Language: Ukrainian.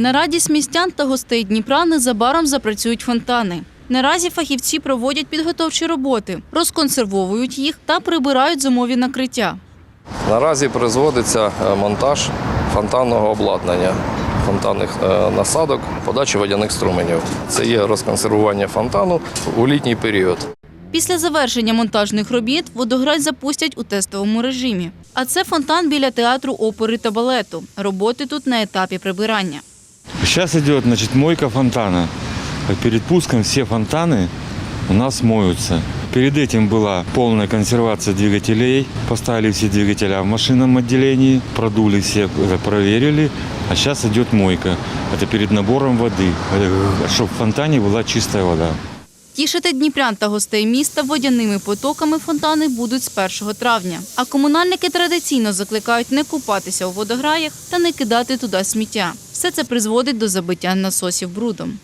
На радість містян та гостей Дніпра незабаром запрацюють фонтани. Наразі фахівці проводять підготовчі роботи, розконсервовують їх та прибирають зимові накриття. Наразі производиться е, монтаж фонтанного обладнання, фонтанних е, насадок, подачі водяних струменів. Це є розконсервування фонтану у літній період. Після завершення монтажних робіт водограй запустять у тестовому режимі. А це фонтан біля театру опери та балету. Роботи тут на етапі прибирання. Сейчас идет значит, мойка фонтана. Перед пуском все фонтаны у нас моются. Перед этим была полная консервация двигателей. Поставили все двигателя в машинном отделении, продули все, это проверили. А сейчас идет мойка. Это перед набором воды, чтобы в фонтане была чистая вода. Тішити дніпрян та гостей міста водяними потоками фонтани будуть з 1 травня. А комунальники традиційно закликають не купатися у водограях та не кидати туди сміття. Все це призводить до забиття насосів брудом.